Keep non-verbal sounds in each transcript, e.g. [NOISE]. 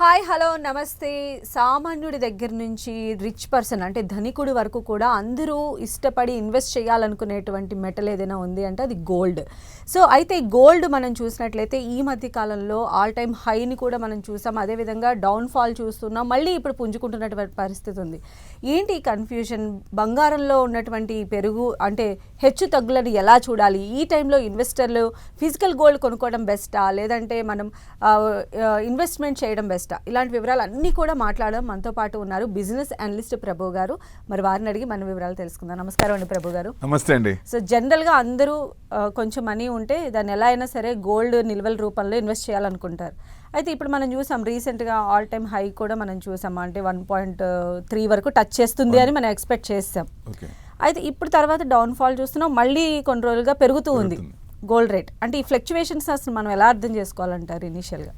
Hi hello నమస్తే. సామాన్యుడి దగ్గర నుంచి రిచ్ పర్సన్ అంటే ధనికుడి వరకు కూడా అందరూ ఇష్టపడి ఇన్వెస్ట్ చేయాలనుకునేటువంటి మెటల్ ఏదైనా ఉంది అంటే అది గోల్డ్. సో అయితే గోల్డ్ మనం చూసినట్లయితే ఈ మధ్య కాలంలో ఆల్ టైమ్ హైని కూడా మనం చూసాం. అదేవిధంగా డౌన్ ఫాల్ చూస్తున్నాం. మళ్ళీ ఇప్పుడు పుంజుకుంటున్నటువంటి పరిస్థితి ఉంది. ఏంటి కన్ఫ్యూజన్ బంగారంలో ఉన్నటువంటి పెరుగు అంటే హెచ్చు తగ్గులను ఎలా చూడాలి? ఈ టైంలో ఇన్వెస్టర్లు ఫిజికల్ గోల్డ్ కొనుక్కోవడం బెస్టా లేదంటే మనం ఇన్వెస్ట్మెంట్ చేయడం బెస్టా ఇలాంటి వివరాలు అన్నీ కూడా మాట్లాడడం మనతో పాటు ఉన్నారు బిజినెస్ అనలిస్ట్ ప్రభు గారు. మరి వారిని అడిగి మన వివరాలు తెలుసుకుందాం. నమస్కారం అండి ప్రభు గారు. నమస్తే అండి. సో జనరల్గా అందరూ కొంచెం మనీ ఉంటే దాన్ని ఎలా అయినా సరే గోల్డ్ నిల్వల రూపంలో ఇన్వెస్ట్ చేయాలనుకుంటారు. అయితే ఇప్పుడు మనం చూసాం రీసెంట్గా ఆల్ టైమ్ హై కూడా మనం చూసాం. అంటే వన్ పాయింట్ త్రీ వరకు టచ్ చేస్తుంది అని మనం ఎక్స్పెక్ట్ చేస్తాం ఓకే. అయితే ఇప్పుడు తర్వాత డౌన్ ఫాల్ చూస్తున్నాం మళ్ళీ కొన్ని రోజులుగా పెరుగుతూ ఉంది గోల్డ్ రేట్. అంటే ఈ ఫ్లక్చువేషన్స్ అసలు మనం ఎలా అర్థం చేసుకోవాలంటారు ఇనీషియల్గా?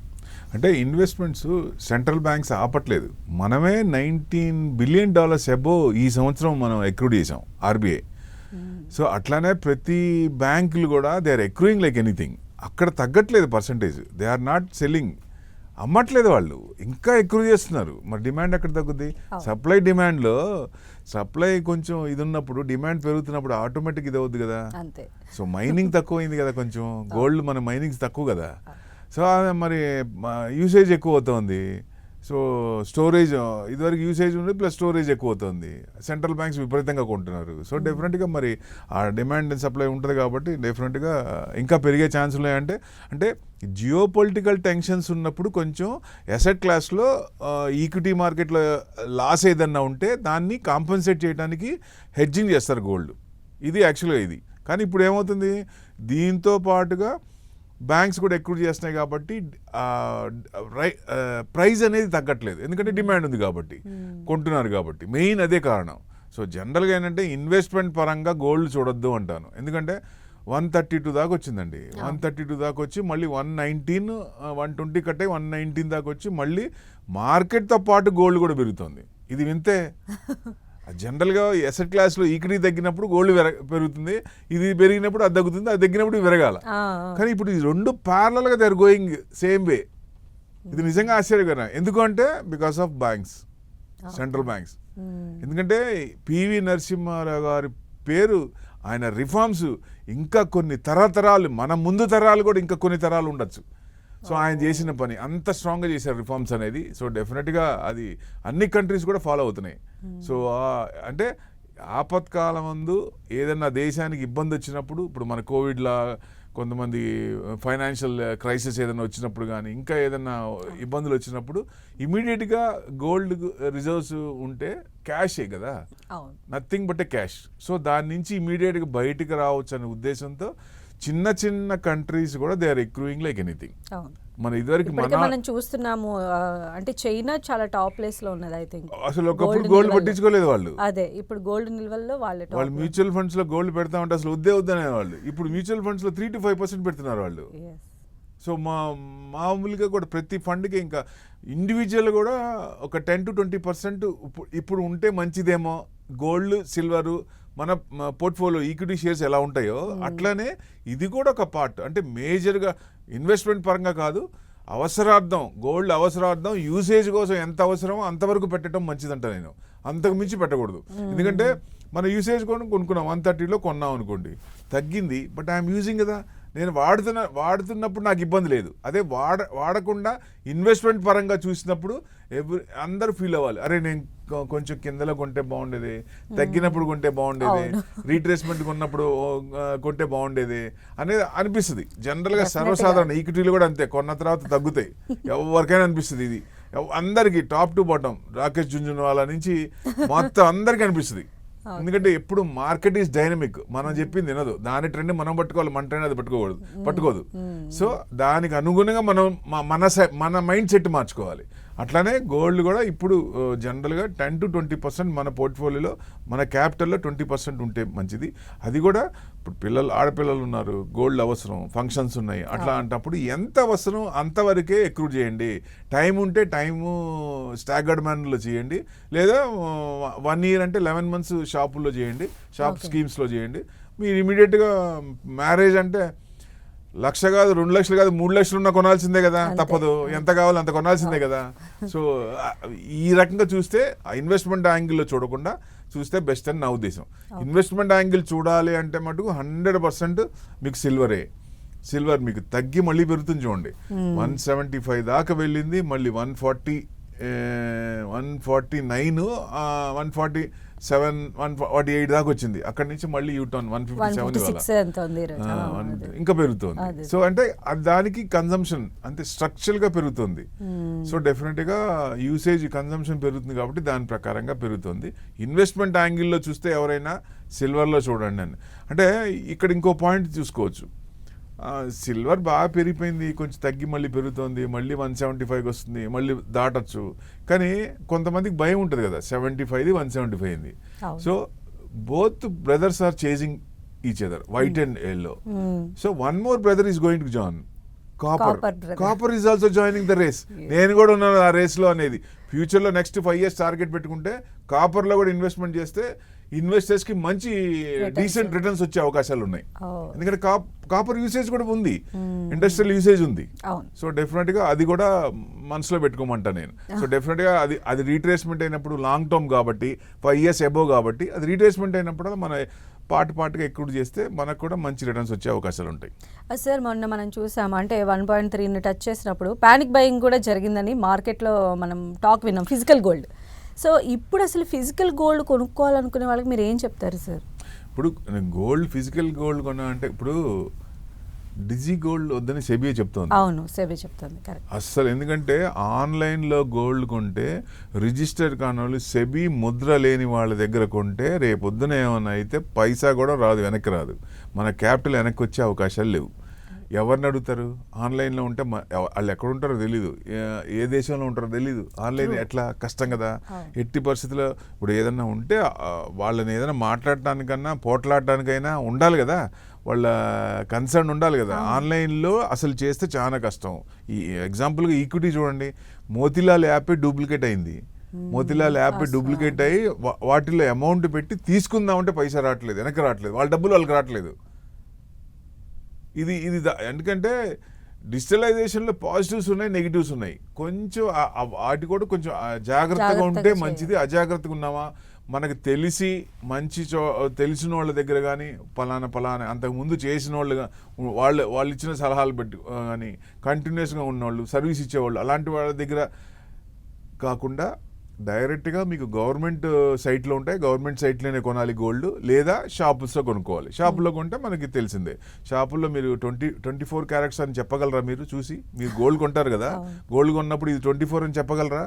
అంటే ఇన్వెస్ట్మెంట్స్ సెంట్రల్ బ్యాంక్స్ ఆపట్లేదు. మనమే నైన్టీన్ బిలియన్ డాలర్స్ అబో ఈ సంవత్సరం మనం ఎక్రూడ్ చేసాం ఆర్బీఐ. సో అట్లానే ప్రతి బ్యాంకులు కూడా they are accruing like anything అక్కడ తగ్గట్లేదు percentage they are not selling అమ్మట్లేదు వాళ్ళు. ఇంకా ఎక్కువ చేస్తున్నారు. మరి డిమాండ్ ఎక్కడ తగ్గుద్ది? సప్లై డిమాండ్లో సప్లై కొంచెం ఇది ఉన్నప్పుడు డిమాండ్ పెరుగుతున్నప్పుడు ఆటోమేటిక్ ఇది అవుద్ది కదా సో మైనింగ్ తక్కువైంది కదా కొంచెం. గోల్డ్ మన మైనింగ్స్ తక్కువ కదా. సో అది మరి యూసేజ్ ఎక్కువ అవుతుంది. సో స్టోరేజ్ ఇదివరకు యూసేజ్ ఉంది ప్లస్ స్టోరేజ్ ఎక్కువ అవుతుంది సెంట్రల్ బ్యాంక్స్ విపరీతంగా కొంటున్నారు. సో డెఫినెట్గా మరి ఆ డిమాండ్ అండ్ సప్లై ఉంటుంది కాబట్టి డెఫినెట్గా ఇంకా పెరిగే ఛాన్స్ ఉన్నాయంటే అంటే జియో పొలిటికల్ టెన్షన్స్ ఉన్నప్పుడు కొంచెం ఎసెట్ క్లాస్లో ఈక్విటీ మార్కెట్లో లాస్ ఏదన్నా ఉంటే దాన్ని కాంపన్సేట్ చేయడానికి హెడ్జింగ్ చేస్తారు గోల్డ్ ఇది యాక్చువల్గా ఇది. కానీ ఇప్పుడు ఏమవుతుంది? దీంతో పాటుగా బ్యాంక్స్ కూడా ఎక్కువ చేస్తున్నాయి కాబట్టి ప్రైస్ అనేది తగ్గట్లేదు. ఎందుకంటే డిమాండ్ ఉంది కాబట్టి కొంటున్నారు కాబట్టి. మెయిన్ అదే కారణం. సో జనరల్గా ఏంటంటే ఇన్వెస్ట్మెంట్ పరంగా గోల్డ్ చూడొద్దు అంటాను. ఎందుకంటే వన్ థర్టీ టూ దాకా వచ్చిందండి. వన్ థర్టీ టూ దాకా వచ్చి మళ్ళీ వన్ నైన్టీన్ వన్ ట్వంటీ కట్టే వన్ నైన్టీన్ దాకా వచ్చి మళ్ళీ మార్కెట్తో పాటు గోల్డ్ కూడా పెరుగుతుంది. ఇది వింతే? [LAUGHS] జనరల్గా ఎసెట్ క్లాస్లో ఈక్విటీ తగ్గినప్పుడు గోల్డ్ పెరగ పెరుగుతుంది ఇది పెరిగినప్పుడు అది తగ్గుతుంది అది తగ్గినప్పుడు పెరగాల కానీ ఇప్పుడు ఈ రెండు ప్యారలల్గా they are going same way ఇది నిజంగా ఆశ్చర్యకరం. ఎందుకు అంటే because of banks central banks. ఎందుకంటే పివి నరసింహారావు గారి పేరు ఆయన రిఫార్మ్స్ ఇంకా కొన్ని తరతరాలు మన ముందు తరాలు కూడా ఇంకా కొన్ని తరాలు ఉండొచ్చు. సో ఆయన చేసిన పని అంత స్ట్రాంగ్గా చేశారు రిఫార్మ్స్ అనేది. సో డెఫినెట్గా అది అన్ని కంట్రీస్ కూడా ఫాలో అవుతున్నాయి. సో ఆ- అంటే ఆపత్కాలం ముందు ఏదన్నా దేశానికి ఇబ్బంది వచ్చినప్పుడు ఇప్పుడు మన కోవిడ్లా కొంతమంది ఫైనాన్షియల్ క్రైసిస్ ఏదైనా వచ్చినప్పుడు కానీ ఇంకా ఏదైనా ఇబ్బందులు వచ్చినప్పుడు ఇమీడియట్గా గోల్డ్ రిజర్వ్స్ ఉంటే క్యాషే కదా. Nothing but a cash so దాని నుంచి ఇమీడియట్గా బయటికి రావచ్చు అనే ఉద్దేశంతో చిన్న చిన్న కంట్రీస్ కూడా they are accruing like anything మన ఇదివరకు మన చూస్తున్నాము అంటే చైనా చాలా టాప్ ప్లేస్లో ఉన్నది ఐ థింక్ అసలు ఒకప్పుడు గోల్డ్ పట్టించుకోలేదు వాళ్ళు. అదే ఇప్పుడు గోల్డ్ నిల్వల్లో వాళ్ళే వాళ్ళు. మ్యూచువల్ ఫండ్స్లో గోల్డ్ పెడతా ఉంటే అసలు వద్దే వద్దనే వాళ్ళు ఇప్పుడు మ్యూచువల్ ఫండ్స్లో త్రీ టు ఫైవ్ పర్సెంట్ పెడుతున్నారు వాళ్ళు. సో మా మామూలుగా కూడా ప్రతి ఫండ్కి ఇంకా ఇండివిజువల్ కూడా ఒక టెన్ టు ట్వంటీ పర్సెంట్ ఇప్పుడు ఉంటే మంచిదేమో. గోల్డ్ సిల్వరు మన పోర్ట్ఫోలియో ఈక్విటీ షేర్స్ ఎలా ఉంటాయో అట్లానే ఇది కూడా ఒక పార్ట్. అంటే మేజర్గా ఇన్వెస్ట్మెంట్ పరంగా కాదు అవసరార్థం గోల్డ్ అవసరార్థం యూసేజ్ కోసం ఎంత అవసరమో అంతవరకు పెట్టడం మంచిదంట నేను. అంతకు మించి పెట్టకూడదు. ఎందుకంటే మన యూసేజ్ కొని కొనుక్కున్నాం వన్ థర్టీలో కొన్నాం అనుకోండి. తగ్గింది బట్ ఐఎమ్ యూజింగ్ కదా. నేను వాడుతున్న వాడుతున్నప్పుడు నాకు ఇబ్బంది లేదు. అదే వాడ వాడకుండా ఇన్వెస్ట్మెంట్ పరంగా చూసినప్పుడు ఎవ్రీ అందరూ ఫీల్ అవ్వాలి. అరే నేను కొంచెం కిందలో కొంటే బాగుండేది తగ్గినప్పుడు కొంటే బాగుండేది రీట్రేస్మెంట్ కొన్నప్పుడు కొంటే బాగుండేది అనేది అనిపిస్తుంది. జనరల్గా సర్వసాధారణ ఈక్విటీలు కూడా అంతే కొన్న తర్వాత తగ్గుతాయి. [LAUGHS] ఎవరికైనా అనిపిస్తుంది ఇది. అందరికీ top to bottom Rakesh Jhunjhunwala నుంచి మొత్తం అందరికీ అనిపిస్తుంది. ఎందుకంటే ఎప్పుడు మార్కెట్ ఈస్ డైనమిక్. మనం చెప్పింది వినదు. దాని ట్రెండ్ మనం పట్టుకోవాలి మన ట్రెండ్ అది పట్టుకోకూడదు. పట్టుకోదు. సో దానికి అనుగుణంగా మనం మన మన మైండ్ సెట్ మార్చుకోవాలి. అట్లానే గోల్డ్ కూడా ఇప్పుడు జనరల్గా టెన్ టు ట్వంటీ పర్సెంట్ మన పోర్ట్ఫోలియోలో మన క్యాపిటల్లో ట్వంటీ పర్సెంట్ ఉంటే మంచిది. అది కూడా ఇప్పుడు పిల్లలు ఆడపిల్లలు ఉన్నారు గోల్డ్ అవసరం ఫంక్షన్స్ ఉన్నాయి అట్లా అంటప్పుడు ఎంత అవసరం అంతవరకే ఎక్కువ చేయండి. టైం ఉంటే టైము స్టాగర్డ్ మ్యాన్లో చేయండి. లేదా వన్ ఇయర్ అంటే లెవెన్ మంత్స్ షాపుల్లో చేయండి షాప్ స్కీమ్స్లో చేయండి. మీరు ఇమీడియట్గా మ్యారేజ్ అంటే లక్ష కాదు రెండు లక్షలు కాదు మూడు లక్షలు ఉన్నా కొనాల్సిందే కదా. తప్పదు. ఎంత కావాలో అంత కొనాల్సిందే కదా. సో ఈ రకంగా చూస్తే ఆ ఇన్వెస్ట్మెంట్ యాంగిల్లో చూడకుండా చూస్తే బెస్ట్ అని నా ఉద్దేశం. ఇన్వెస్ట్మెంట్ యాంగిల్ చూడాలి అంటే మటుకు హండ్రెడ్ పర్సెంట్ మీకు సిల్వరే. సిల్వర్ మీకు తగ్గి మళ్ళీ పెరుగుతుంది చూడండి. వన్ సెవెంటీ ఫైవ్ దాకా వెళ్ళింది మళ్ళీ one forty one forty nine one forty seven one forty eight దాకా వచ్చింది. అక్కడి నుంచి మళ్ళీ U turn one fifty one seven. ఇంకా పెరుగుతుంది. సో అంటే దానికి కన్జంప్షన్ అంటే స్ట్రక్చరల్గా పెరుగుతుంది. సో డెఫినెట్గా యూసేజ్ కన్జంప్షన్ పెరుగుతుంది కాబట్టి దాని ప్రకారంగా పెరుగుతుంది. ఇన్వెస్ట్మెంట్ యాంగిల్లో చూస్తే ఎవరైనా సిల్వర్లో చూడండి అని. అంటే ఇక్కడ ఇంకో పాయింట్ చూసుకోవచ్చు. సిల్వర్ బాగా పెరిగిపోయింది కొంచెం తగ్గి మళ్ళీ పెరుగుతోంది మళ్ళీ వన్ సెవెంటీ ఫైవ్కి వస్తుంది మళ్ళీ దాటచ్చు. కానీ కొంతమందికి భయం ఉంటుంది కదా సెవెంటీ ఫైవ్ది వన్ సెవెంటీ ఫైవ్ అవును. So both brothers are chasing each other white and yellow Hmm. So one more brother is going to join. Copper. Copper is also joining the race నేను కూడా ఉన్నాను ఆ రేస్లో అనేది. ఫ్యూచర్లో నెక్స్ట్ ఫైవ్ ఇయర్స్ టార్గెట్ పెట్టుకుంటే కాపర్లో కూడా ఇన్వెస్ట్మెంట్ చేస్తే ఇన్వెస్టర్స్కి మంచి. డీసెంట్ రిటర్న్స్ వచ్చే అవకాశాలు ఉన్నాయి. ఎందుకంటే కాపర్ యూసేజ్ కూడా ఉంది. ఇండస్ట్రియల్ యూసేజ్ ఉంది. సో డెఫినెట్గా అది కూడా మనసులో పెట్టుకోమంటా నేను. సో డెఫినెట్గా అది అది రీట్రేస్మెంట్ అయినప్పుడు లాంగ్ టర్మ్ కాబట్టి ఫైవ్ ఇయర్స్ అబోవ్ కాబట్టి అది రీట్రేస్మెంట్ అయినప్పుడు మన పార్ట్ పార్ట్గా ఎక్కువ చేస్తే మనకు కూడా మంచి రిటర్న్స్ వచ్చే అవకాశాలు ఉంటాయి. సార్ మొన్న మనం చూసాం అంటే వన్ పాయింట్ త్రీని టచ్ చేసినప్పుడు పానిక్ బయింగ్ కూడా జరిగిందని మార్కెట్లో మనం టాక్ విన్నాం ఫిజికల్ గోల్డ్ సో ఇప్పుడు అసలు ఫిజికల్ గోల్డ్ కొనుక్కోవాలనుకునే వాళ్ళకి మీరు ఏం చెప్తారు సార్? ఇప్పుడు గోల్డ్ ఫిజికల్ గోల్డ్ కొన్నా అంటే ఇప్పుడు డిజీ గోల్డ్ వద్దని సెబియే చెప్తోంది. అవును సేబే చెప్తుంది కరెక్ట్. అస్సలు ఎందుకంటే ఆన్లైన్లో గోల్డ్ కొంటే రిజిస్టర్ కాని వాళ్ళు సెబీ ముద్ర లేని వాళ్ళ దగ్గర కొంటే రేపొద్దున ఏమైనా అయితే పైసా కూడా రాదు వెనక్కి రాదు. మన క్యాపిటల్ వెనక్కి వచ్చే అవకాశాలు లేవు. ఎవరిని అడుగుతారు? ఆన్లైన్లో ఉంటే వాళ్ళు ఎక్కడ ఉంటారో తెలీదు. ఏ- దేశంలో ఉంటారో తెలీదు. ఆన్లైన్ ఎట్లా? కష్టం కదా. ఎట్టి పరిస్థితుల్లో ఇప్పుడు ఏదన్నా ఉంటే వాళ్ళని ఏదైనా మాట్లాడటానికన్నా పోట్లాడటానికైనా ఉండాలి కదా. వాళ్ళ కన్సర్న్ ఉండాలి కదా. ఆన్లైన్లో అసలు చేస్తే చాలా కష్టం. ఈ ఎగ్జాంపుల్గా ఈక్విటీ చూడండి. మోతిలాల్ యాప్ డూప్లికేట్ అయింది. మోతిలాల్ యాప్ డూప్లికేట్ అయ్యి వాటిలో అమౌంట్ పెట్టి తీసుకుందామంటే పైసా రావట్లేదు. వెనక్కి రావట్లేదు. వాళ్ళ డబ్బులు వాళ్ళకి రావట్లేదు. ఇది ఇది ద- ఎందుకంటే డిజిటలైజేషన్లో పాజిటివ్స్ ఉన్నాయి నెగిటివ్స్ ఉన్నాయి కొంచెం వాటి కూడా కొంచెం జాగ్రత్తగా ఉంటే. మంచిది అజాగ్రత్తగా ఉన్నామా మనకు తెలిసి మంచి చో తెలిసిన వాళ్ళ దగ్గర కానీ పలానా పలానా అంతకు ముందు చేసిన వాళ్ళు వాళ్ళు వాళ్ళు ఇచ్చిన సలహాలు బట్టి కానీ కంటిన్యూస్గా ఉన్నవాళ్ళు సర్వీస్ ఇచ్చేవాళ్ళు అలాంటి వాళ్ళ దగ్గర కాకుండా డైరెక్ట్గా మీకు గవర్నమెంట్ సైట్లో ఉంటాయి. గవర్నమెంట్ సైట్లోనే కొనాలి గోల్డ్ లేదా షాపుస్లో కొనుక్కోవాలి. షాపులో కొంటే మనకి తెలిసిందే. షాపుల్లో మీరు ట్వంటీ ట్వంటీ ఫోర్ క్యారెట్స్ అని చెప్పగలరా మీరు? చూసి మీరు గోల్డ్ కొంటారు కదా. గోల్డ్ కొన్నప్పుడు ఇది ట్వంటీ ఫోర్ అని చెప్పగలరా?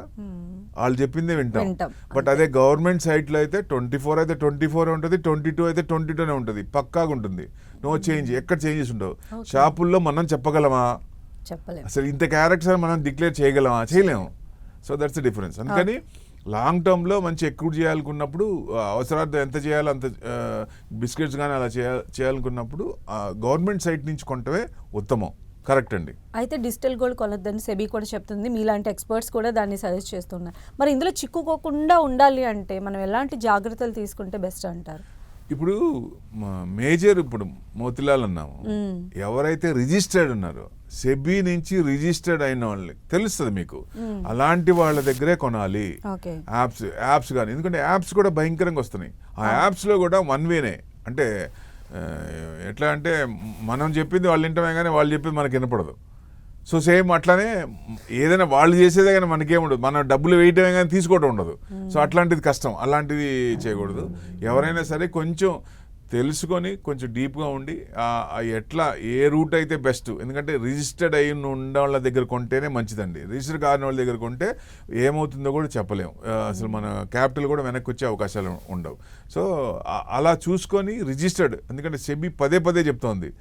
వాళ్ళు చెప్పిందే వింటాం. బట్ అదే గవర్నమెంట్ సైట్లో అయితే ట్వంటీ ఫోర్ అయితే ట్వంటీ ఫోర్ ఉంటుంది ట్వంటీ టూ అయితే ట్వంటీ టూనే ఉంటుంది. పక్కాగా ఉంటుంది. No change. ఎక్కడ చేంజెస్ ఉండవు. షాపుల్లో మనం చెప్పగలమా? చెప్పలేదు అసలు ఇంత క్యారెక్టర్స్ అని మనం డిక్లేర్ చేయగలమా? చేయలేము. సో దట్స్ ద డిఫరెన్స్ అందుకని లాంగ్ టర్మ్లో మంచి ఎక్కువ చేయాలనుకున్నప్పుడు అవసరార్థం ఎంత చేయాలో అంత బిస్కెట్స్ కానీ అలా చేయ చేయాలనుకున్నప్పుడు గవర్నమెంట్ సైట్ నుంచి కొంటమే ఉత్తమం. కరెక్ట్ అండి. అయితే డిజిటల్ గోల్డ్ కొనొద్దని సెబీ కూడా చెప్తుంది. మీలాంటి ఎక్స్పర్ట్స్ కూడా దాన్ని సజెస్ట్ చేస్తున్నారు. మరి ఇందులో చిక్కుకోకుండా ఉండాలి అంటే మనం ఎలాంటి జాగ్రత్తలు తీసుకుంటే బెస్ట్ అంటారు? ఇప్పుడు మేజర్ ఇప్పుడు మోతిలాల్ అన్నాము. ఎవరైతే రిజిస్టర్డ్ ఉన్నారో సెబీ నుంచి రిజిస్టర్డ్ అయిన వాళ్ళని. తెలుస్తుంది మీకు. అలాంటి వాళ్ళ దగ్గరే కొనాలి. యాప్స్ యాప్స్ కానీ ఎందుకంటే యాప్స్ కూడా భయంకరంగా వస్తున్నాయి. ఆ యాప్స్లో కూడా వన్ వేనే. అంటే ఎట్లా అంటే మనం చెప్పింది వాళ్ళు వింటమే కానీ వాళ్ళు చెప్పింది మనకి వినపడదు. సో సేమ్ అట్లానే ఏదైనా వాళ్ళు చేసేదే కానీ మనకేముండదు మనం డబ్బులు వేయటమే కానీ తీసుకోవడం ఉండదు. సో అట్లాంటిది కష్టం. అలాంటిది చేయకూడదు. ఎవరైనా సరే కొంచెం తెలుసుకొని కొంచెం డీప్గా ఉండి ఎట్లా ఏ రూట్ అయితే బెస్ట్ ఎందుకంటే రిజిస్టర్డ్ అయి ఉన్న వాళ్ళ దగ్గర కొంటేనే మంచిదండి. రిజిస్టర్ కాని వాళ్ళ దగ్గర కొంటే ఏమవుతుందో కూడా చెప్పలేము అసలు మన క్యాపిటల్ కూడా వెనక్కి వచ్చే అవకాశాలు ఉండవు. సో అలా చూసుకొని రిజిస్టర్డ్ ఎందుకంటే సెబీ పదే పదే చెప్తోంది.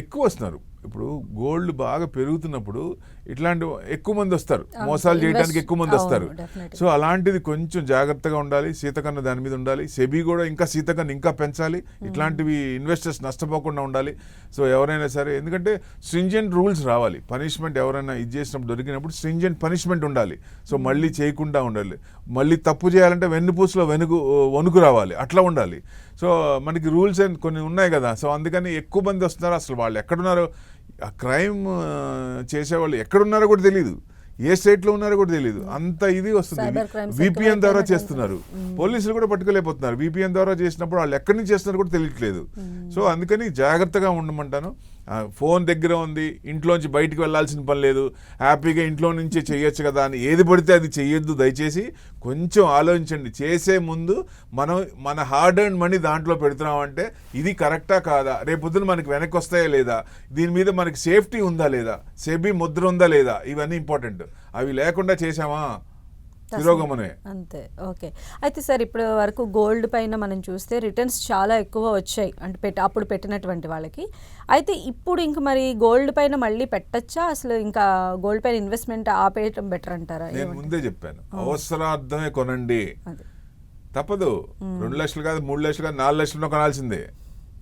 ఎక్కువ వస్తున్నారు. ఇప్పుడు గోల్డ్ బాగా పెరుగుతున్నప్పుడు ఇట్లాంటి ఎక్కువ మంది వస్తారు. మోసాలు చేయడానికి ఎక్కువ మంది వస్తారు. సో అలాంటిది కొంచెం జాగ్రత్తగా ఉండాలి. సీతకన్ను దాని మీద ఉండాలి. సెబీ కూడా ఇంకా సీతకన్ను ఇంకా పెంచాలి. ఇట్లాంటివి ఇన్వెస్టర్స్ నష్టపోకుండా ఉండాలి. సో ఎవరైనా సరే ఎందుకంటే స్ట్రింజెంట్ రూల్స్ రావాలి. పనిష్మెంట్ ఎవరైనా ఇది చేసినప్పుడు దొరికినప్పుడు స్ట్రింజెంట్ పనిష్మెంట్ ఉండాలి. సో మళ్ళీ చేయకుండా ఉండాలి. మళ్ళీ తప్పు చేయాలంటే వెన్నుపూసలో వెనుగు వణుకు రావాలి. అట్లా ఉండాలి. సో మనకి రూల్స్ అండ్ కొన్ని ఉన్నాయి కదా. సో అందుకని ఎక్కువ మంది వస్తున్నారు. అసలు వాళ్ళు ఎక్కడున్నారో ఆ క్రైమ్ చేసేవాళ్ళు ఎక్కడున్నారో కూడా తెలియదు ఏ స్టేట్లో ఉన్నారో కూడా తెలియదు అంత ఇది వస్తుంది. విపిఎన్ ద్వారా చేస్తున్నారు. పోలీసులు కూడా పట్టుకోలేకపోతున్నారు. విపిఎన్ ద్వారా చేసినప్పుడు వాళ్ళు ఎక్కడి నుంచి చేస్తున్నారు కూడా తెలియట్లేదు. సో అందుకని జాగ్రత్తగా ఉండమంటాను. ఫోన్ దగ్గర ఉంది ఇంట్లోంచి బయటికి వెళ్ళాల్సిన పని లేదు హ్యాపీగా ఇంట్లో నుంచే చేయొచ్చు కదా అని ఏది పడితే అది చేయొద్దు దయచేసి కొంచెం ఆలోచించండి. చేసే ముందు మనం మన హార్డ్ అండ్ మనీ దాంట్లో పెడుతున్నామంటే ఇది కరెక్టా కాదా? రేపొద్దున మనకి వెనక్కి వస్తాయా లేదా? దీని మీద మనకి సేఫ్టీ ఉందా లేదా? సెబీ ముద్ర ఉందా లేదా? ఇవన్నీ ఇంపార్టెంట్ అవి లేకుండా చేసామా తిరోగమనే. అంతే. ఓకే. అయితే సార్ ఇప్పుడు వరకు గోల్డ్ పైన మనం చూస్తే రిటర్న్స్ చాలా ఎక్కువ వచ్చాయి. అంటే పెట్టి అప్పుడు పెట్టినటువంటి వాళ్ళకి. అయితే ఇప్పుడు ఇంక మరి గోల్డ్ పైన మళ్ళీ పెట్టచ్చా? అసలు ఇంకా గోల్డ్ పైన ఇన్వెస్ట్మెంట్ ఆపేయటం బెటర్ అంటారా? నేను? ముందే చెప్పాను. అవసరార్థమే కొనండి. అదే. తప్పదు. రెండు లక్షలు కాదు మూడు లక్షలు కాదు నాలుగు లక్షలు కొనాల్సిందే.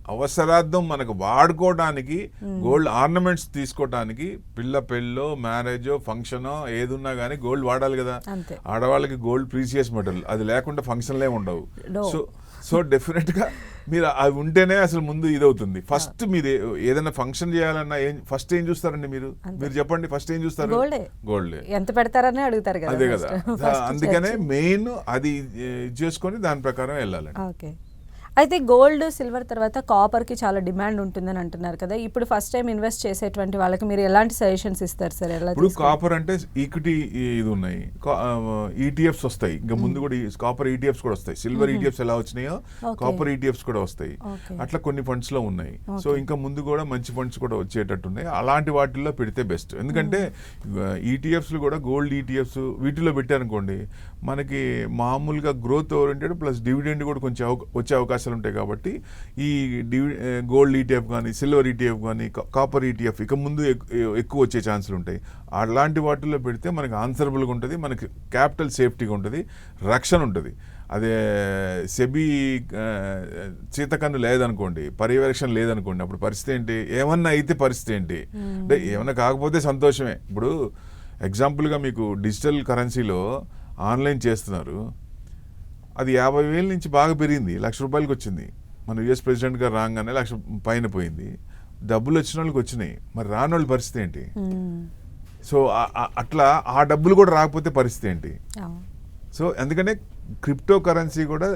అవసరార్థం మనకు వాడుకోవడానికి గోల్డ్ ఆర్నమెంట్స్ తీసుకోవడానికి పిల్ల పెళ్ళో మ్యారేజో ఫంక్షనో ఏదున్నా కానీ గోల్డ్ వాడాలి కదా. ఆడవాళ్ళకి గోల్డ్ ప్రీసియస్ మెటల్ అది లేకుండా ఫంక్షన్లే ఉండవు. సో సో డెఫినెట్గా మీరు అవి ఉంటేనే అసలు ముందు ఇదవుతుంది. ఫస్ట్ మీరు ఏ- ఏదైనా ఫంక్షన్ చేయాలన్నా ఏం ఫస్ట్ ఏం చూస్తారండి మీరు? మీరు చెప్పండి ఫస్ట్ ఏం చూస్తారు? గోల్డే. ఎంత పెడతారని అడుగుతారు కదా అదే. కదా. అందుకనే. మెయిన్ అది చేసుకొని దాని ప్రకారం వెళ్ళాలండి. ఓకే. అయితే గోల్డ్ సిల్వర్ తర్వాత కాపర్కి చాలా డిమాండ్ ఉంటుందని అంటున్నారు కదా. ఇప్పుడు ఫస్ట్ టైం ఇన్వెస్ట్ చేసేటువంటి వాళ్ళకి మీరు ఎలాంటి సజెషన్స్ ఇస్తారు సార్? ఎలా ఇప్పుడు? కాపర్ అంటే ఈక్విటీ ఇది ఉన్నాయి. ఈటీఎఫ్స్ వస్తాయి. ఇంకా ముందు కూడా కాపర్ ఈటీఎఫ్స్ కూడా వస్తాయి. సిల్వర్ ఈటీఎఫ్స్ ఎలా వచ్చినాయో. కాపర్ ఈటీఎఫ్స్ కూడా వస్తాయి. అట్లా కొన్ని ఫండ్స్లో ఉన్నాయి. సో ఇంకా ముందు కూడా మంచి ఫండ్స్ కూడా వచ్చేటట్టు ఉన్నాయి. అలాంటి వాటిల్లో పెడితే బెస్ట్ ఎందుకంటే ఈటీఎఫ్స్ కూడా గోల్డ్ ఈటీఎఫ్స్ వీటిలో పెట్టారనుకోండి మనకి మామూలుగా గ్రోత్ ఓరియంటెడ్ ప్లస్ డివిడెండ్ కూడా కొంచెం వచ్చే అవకాశాలు ఉంటాయి కాబట్టి ఈ డివి గోల్డ్ ఈటీఎఫ్ కానీ సిల్వర్ ఈటీఎఫ్ కానీ కాపర్ ఈటీఎఫ్ ఇక ముందు ఎక్- ఎక్కువ వచ్చే ఛాన్సులు ఉంటాయి. అలాంటి వాటిల్లో పెడితే మనకి ఆన్సరబుల్గా ఉంటుంది మనకి క్యాపిటల్ సేఫ్టీగా ఉంటుంది రక్షణ ఉంటుంది. అదే సెబీ చీతకన్ను లేదనుకోండి పర్యవేక్షణ లేదనుకోండి అప్పుడు పరిస్థితి ఏంటి? ఏమన్నా అయితే పరిస్థితి ఏంటి? అంటే ఏమన్నా కాకపోతే సంతోషమే. ఇప్పుడు ఎగ్జాంపుల్గా మీకు డిజిటల్ కరెన్సీలో ఆన్లైన్ చేస్తున్నారు. అది యాభై వేల నుంచి బాగా పెరిగింది. లక్ష రూపాయలకి వచ్చింది. మన యుఎస్ ప్రెసిడెంట్ గారు రాగానే లక్ష పైన పోయింది. డబ్బులు వచ్చిన వాళ్ళకి వచ్చినాయి. మరి రాని వాళ్ళ పరిస్థితి ఏంటి. సో అట్లా ఆ డబ్బులు కూడా రాకపోతే పరిస్థితి ఏంటి. సో అందుకనే క్రిప్టో కరెన్సీ కూడా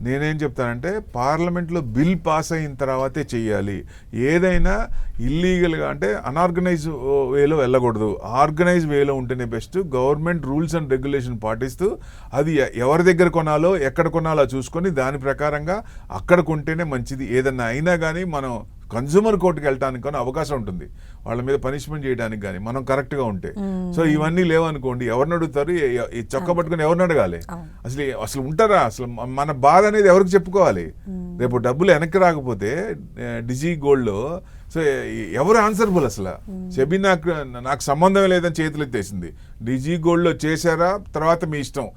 నేనేం చెప్తానంటే పార్లమెంట్లో బిల్ పాస్ అయిన తర్వాతే చెయ్యాలి. ఏదైనా ఇల్లీగల్గా అంటే అనార్గనైజ్ వేలో వెళ్ళకూడదు. ఆర్గనైజ్ వేలో ఉంటేనే best. Government rules and regulation పాటిస్తూ అది ఎవరి దగ్గర కొనాలో ఎక్కడ కొనాలో చూసుకొని దాని ప్రకారంగా అక్కడ కొంటేనే మంచిది. ఏదన్నా అయినా కానీ మనం కన్జ్యూమర్ కోర్టుకి వెళ్ళడానికి కానీ అవకాశం ఉంటుంది. వాళ్ళ మీద పనిష్మెంట్ చేయడానికి కానీ మనం కరెక్ట్గా ఉంటే. సో ఇవన్నీ లేవనుకోండి ఎవరిని అడుగుతారు? చొక్కా పట్టుకొని ఎవరిని అడగాలి. అసలు అసలు ఉంటారా? అసలు మన బాధ అనేది ఎవరికి చెప్పుకోవాలి? రేపు డబ్బులు వెనక్కి రాకపోతే డిజీ గోల్డ్లో సో ఎవరు ఆన్సరబుల్ అసలు? సెబీ నాకు నాకు సంబంధం లేదని చేతులు ఎత్తేసింది. డిజీ గోల్డ్లో చేశారా? తర్వాత మీ ఇష్టం.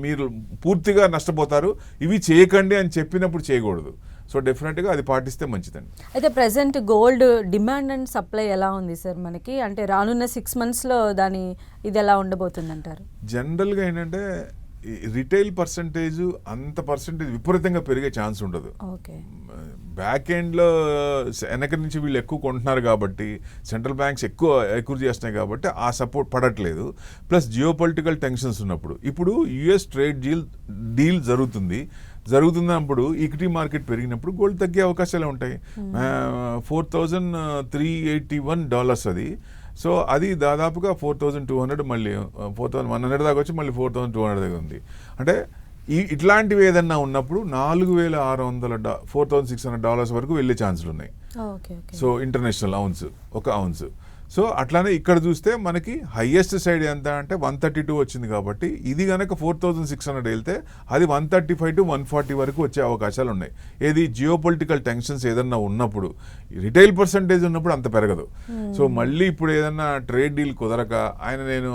మీరు పూర్తిగా నష్టపోతారు. ఇవి చేయకండి అని చెప్పినప్పుడు చేయకూడదు. సో డెఫినెట్గా అది పాటిస్తే మంచిదండి. అయితే present gold demand and supply ఎలా ఉంది సార్ మనకి? అంటే రానున్న సిక్స్ మంత్స్లో దాని ఇది ఎలా ఉండబోతుంది అంటారు జనరల్గా ఏంటంటే రిటైల్ పర్సంటేజ్ అంత పర్సంటేజ్ విపరీతంగా పెరిగే ఛాన్స్ ఉండదు. ఓకే. బ్యాక్ ఎండ్లో వెనక నుంచి వీళ్ళు ఎక్కువ కొంటున్నారు కాబట్టి సెంట్రల్ బ్యాంక్స్ ఎక్కువ ఎక్కువ చేస్తున్నాయి కాబట్టి ఆ సపోర్ట్ పడట్లేదు. ప్లస్ జియో పొలిటికల్ టెన్షన్స్ ఉన్నప్పుడు. ఇప్పుడు యుఎస్ ట్రేడ్ డీల్ డీల్ జరుగుతుంది. జరుగుతున్నప్పుడు ఈక్విటీ మార్కెట్ పెరిగినప్పుడు గోల్డ్ తగ్గే అవకాశాలు ఉంటాయి. Four thousand three eighty one dollars అది. సో అది దాదాపుగా ఫోర్ థౌజండ్ టూ హండ్రెడ్ మళ్ళీ ఫోర్ థౌసండ్ వన్ హండ్రెడ్ దాకా వచ్చి మళ్ళీ ఫోర్ థౌసండ్ టూ హండ్రెడ్ దాకా ఉంది. అంటే ఈ ఇట్లాంటివి ఏదన్నా ఉన్నప్పుడు నాలుగు వేల ఆరు వందల డా four thousand six hundred dollars వరకు వెళ్ళే ఛాన్సులు ఉన్నాయి సో ఇంటర్నేషనల్ అవున్స్ ఒక అవున్స్. సో అట్లానే ఇక్కడ చూస్తే మనకి హైయెస్ట్ సైడ్ ఎంత అంటే వన్ థర్టీ టూ వచ్చింది కాబట్టి ఇది కనుక ఫోర్ థౌజండ్ సిక్స్ హండ్రెడ్ వెళ్తే అది one thirty five to one forty వరకు వచ్చే అవకాశాలు ఉన్నాయి. ఏది జియో పొలిటికల్ టెన్షన్స్ ఏదన్నా ఉన్నప్పుడు రిటైల్ పర్సంటేజ్ ఉన్నప్పుడు అంత పెరగదు. సో మళ్ళీ ఇప్పుడు ఏదన్నా ట్రేడ్ డీల్ కుదరక ఆయన నేను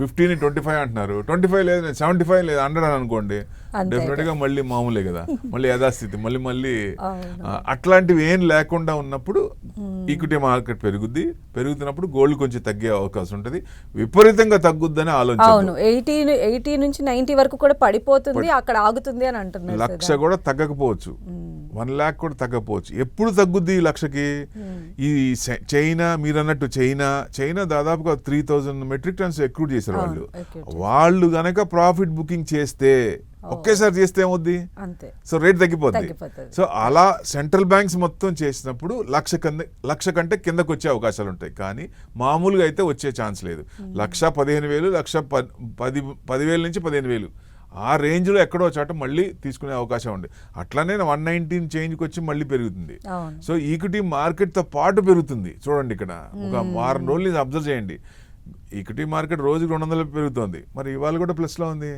ఫిఫ్టీన్ ట్వంటీ ఫైవ్ అంటున్నారు. ట్వంటీ ఫైవ్ లేదు నేను సెవెంటీ ఫైవ్ లేదు హండ్రెడ్ అని అనుకోండి డెఫినెట్గా మళ్ళీ మామూలే కదా. [LAUGHS] మళ్ళీ యథాస్థితి మళ్ళీ మళ్ళీ అట్లాంటివి ఏం లేకుండా ఉన్నప్పుడు ఈక్విటీ మార్కెట్ పెరుగుద్ది. పెరుగుతున్నప్పుడు గోల్డ్ కొంచెం తగ్గే అవకాశం ఉంటుంది. విపరీతంగా తగ్గుద్దని ఆలోచన అవును. ఎయిటీ ఎయిటీ నుంచి నైన్టీ వరకు కూడా పడిపోతుంది అక్కడ ఆగుతుంది అని అంటున్నారు లక్ష. కూడా తగ్గకపోవచ్చు. వన్ ల్యాక్ కూడా తగ్గకపోవచ్చు. ఎప్పుడు తగ్గుద్ది ఈ లక్షకి? ఈ చైనా మీరు అన్నట్టు చైనా చైనా దాదాపుగా three thousand metric tons accrued చేశారు వాళ్ళు. వాళ్ళు గనక ప్రాఫిట్ బుకింగ్ చేస్తే ఒకేసారి చేస్తే ఏమవుద్ది? సో రేట్ తగ్గిపోద్ది. తగ్గిపోతుంది. సో అలా సెంట్రల్ బ్యాంక్స్ మొత్తం చేసినప్పుడు లక్ష కింద లక్ష కంటే కిందకు వచ్చే అవకాశాలు ఉంటాయి. కానీ మామూలుగా అయితే వచ్చే ఛాన్స్ లేదు. లక్ష పదిహేను వేలు లక్ష పది పదివేల నుంచి పదిహేను వేలు. ఆ రేంజ్లో ఎక్కడో చోట మళ్ళీ తీసుకునే అవకాశం ఉంది. అట్లానే వన్ నైన్టీన్ చేంజ్కి వచ్చి మళ్ళీ పెరుగుతుంది. సో ఈక్విటీ మార్కెట్తో పాటు పెరుగుతుంది. చూడండి ఇక్కడ. ఒక వారం రోజులు అబ్జర్వ్ చేయండి. ఈక్విటీ మార్కెట్ రోజుకి రెండు వందలు పెరుగుతోంది. మరి ఇవాళ కూడా ప్లస్లో ఉంది.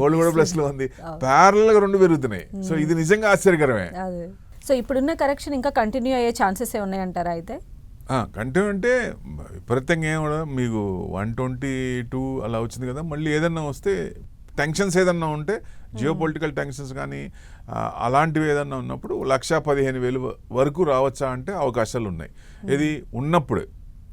గోల్డ్ కూడా ప్లస్లో ఉంది. ప్యారల్గా రెండు పెరుగుతున్నాయి. సో ఇది నిజంగా ఆశ్చర్యకరమే. సో ఇప్పుడున్న కరెక్షన్ ఇంకా కంటిన్యూ అయ్యే ఛాన్సెస్ ఏ ఉన్నాయంటారా అయితే? కంటే అంటే విపరీతంగా ఏం. మీకు వన్ ట్వంటీ టూ అలా వచ్చింది కదా మళ్ళీ ఏదన్నా వస్తే టెన్షన్స్ ఏదన్నా ఉంటే జియో పొలిటికల్ టెన్షన్స్ కానీ అలాంటివి ఏదన్నా ఉన్నప్పుడు లక్ష పదిహేను వేలు వరకు రావచ్చా అంటే అవకాశాలు ఉన్నాయి. ఇది ఉన్నప్పుడు.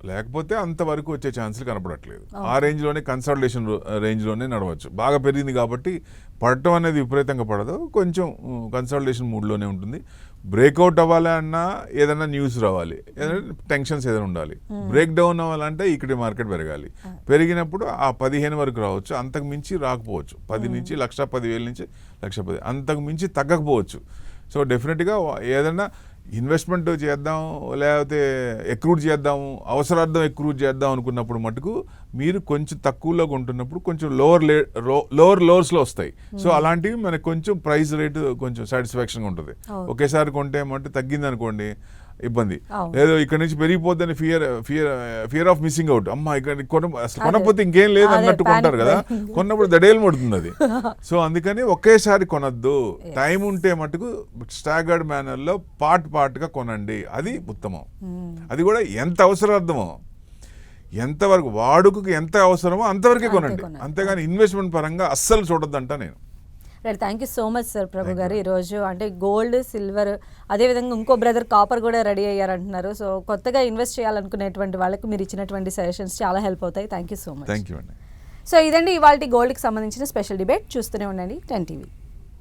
లేకపోతే అంతవరకు వచ్చే ఛాన్సులు కనపడట్లేదు. ఆ రేంజ్లోనే కన్సల్టేషన్ రేంజ్లోనే నడవచ్చు. బాగా పెరిగింది కాబట్టి పడటం అనేది విపరీతంగా పడదు. కొంచెం కన్సల్టేషన్ మూడ్లోనే ఉంటుంది. బ్రేక్అవుట్ అవ్వాలి అన్నా ఏదైనా న్యూస్ రావాలి. ఏదైనా టెన్షన్స్ ఏదైనా ఉండాలి. బ్రేక్ డౌన్ అవ్వాలంటే ఈక్విటీ మార్కెట్ పెరగాలి. పెరిగినప్పుడు ఆ పదిహేను వరకు రావచ్చు. అంతకు మించి రాకపోవచ్చు. పది నుంచి లక్ష పదివేల నుంచి లక్ష పది అంతకు మించి తగ్గకపోవచ్చు. సో డెఫినెట్గా ఏదైనా ఇన్వెస్ట్మెంట్ చేద్దాం లేకపోతే ఎక్రూట్ చేద్దాం అవసరార్థం ఎక్రూట్ చేద్దాం అనుకున్నప్పుడు మటుకు మీరు కొంచెం తక్కువలో కొంటున్నప్పుడు కొంచెం లోవర్ లే లోవర్ లోవర్స్లో వస్తాయి. సో అలాంటివి మనకు కొంచెం ప్రైస్ రేటు కొంచెం సాటిస్ఫాక్షన్గా ఉంటుంది. ఒకేసారి కొంటే అంటే తగ్గింది అనుకోండి ఇబ్బంది. లేదో ఇక్కడ నుంచి పెరిగిపోద్దని fear fear fear of missing out అమ్మ ఇక్కడ కొన అసలు. కొనకపోతే ఇంకేం లేదు అన్నట్టు కొంటారు కదా. [LAUGHS] కొన్నప్పుడు దడేలు పడుతుంది అది. [LAUGHS] సో అందుకని ఒకేసారి కొనద్దు. టైం ఉంటే మటుకు స్టాగర్డ్ మేనర్లో పార్ట్ పార్ట్గా కొనండి. అది ఉత్తమం. అది కూడా ఎంత అవసరార్థమో ఎంతవరకు వాడుకకు ఎంత అవసరమో అంతవరకే అంతే కొనండి. అంతేగాని ఇన్వెస్ట్మెంట్ పరంగా అస్సలు చూడొద్దంట నేను. Right thank you so much sir Prabhu garu. ఈరోజు అంటే గోల్డ్ సిల్వర్ అదేవిధంగా ఇంకో బ్రదర్ కాపర్ కూడా రెడీ అయ్యారంటున్నారు. సో కొత్తగా ఇన్వెస్ట్ చేయాలనుకునేటువంటి వాళ్ళకి మీరు ఇచ్చినటువంటి సజెషన్స్ చాలా హెల్ప్ అవుతాయి. Thank you so much so ఇదండి ఇవాళ గోల్డ్కి సంబంధించిన స్పెషల్ డిబేట్ చూస్తూనే ఉండండి. Ten TV